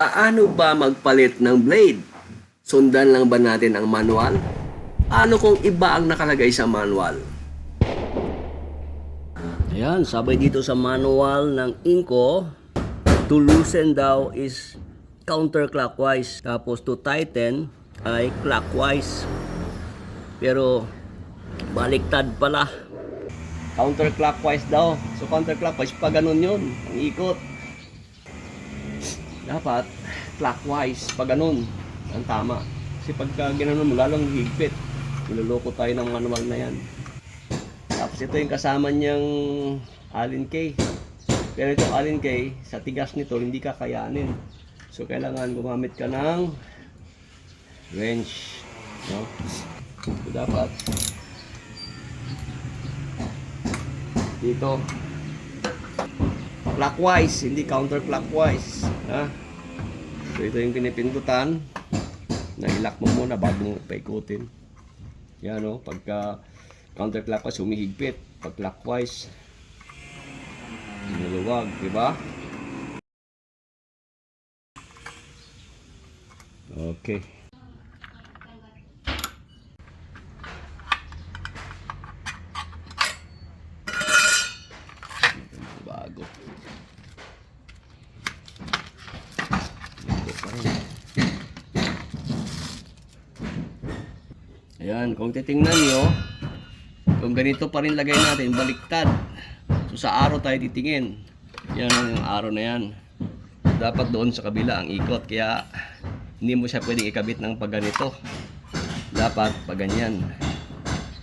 Paano ba magpalit ng blade? Sundan lang ba natin ang manual? Ano kung iba ang nakalagay sa manual? Ayan, sabay dito sa manual ng Inco, to loosen daw is counterclockwise. Tapos to tighten ay clockwise. Pero baliktad pala. Counterclockwise daw. So counterclockwise, pa ganun yun. Ang ikot. Dapat clockwise, pa ganun. Ang tama. Kasi pagka ginanon mo, lalong higpit. Niloloko tayo ng manual na yan. Tapos ito yung kasama niyang Allen Key. Pero itong Allen Key, sa tigas nito, hindi kakayanin. So, kailangan gumamit ka ng wrench. No? So, dapat dito clockwise, hindi counterclockwise. Ha? So, ito yung pinipindutan. Na-lock mo muna bago mo paikutin. Yan o, pagka counterclockwise, humihigpit. Pag clockwise, niluwag, di ba? Okay. Bago. Bago pa rin. Ayan, kung titingnan nyo, kung ganito pa rin lagay natin, baliktad. So sa araw tayo titingin. Yan ang araw na yan. Dapat doon sa kabila ang ikot. Kaya hindi mo siya pwedeng ikabit ng pag ganito. Dapat pag ganyan.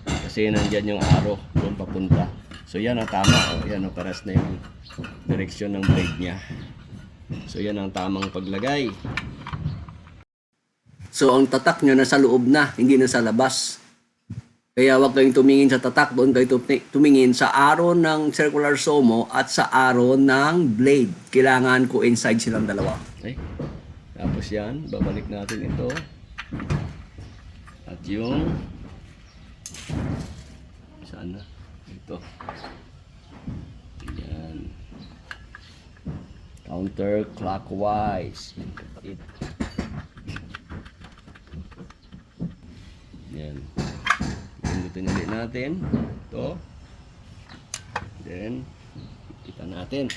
Kasi nandyan yung araw doon papunta. So yan ang tama. O, yan o, paras na yung direksyon ng blade niya. So yan ang tamang paglagay. So ang tatak nyo nasa loob na, hindi na sa labas. Kaya huwag kayong tumingin sa tatak, doon kayo tumi- tumingin sa aro ng circular somo at sa aro ng blade. Kailangan coincide silang dalawa. Okay? Tapos yan, babalik natin ito. At yung saan na? Ito. Yan. Counterclockwise. It. Yan. Pindutin ulit natin. Ito. Then, kita natin.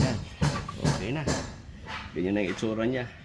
Yan. Okay na. Ganyan ang itsura niya.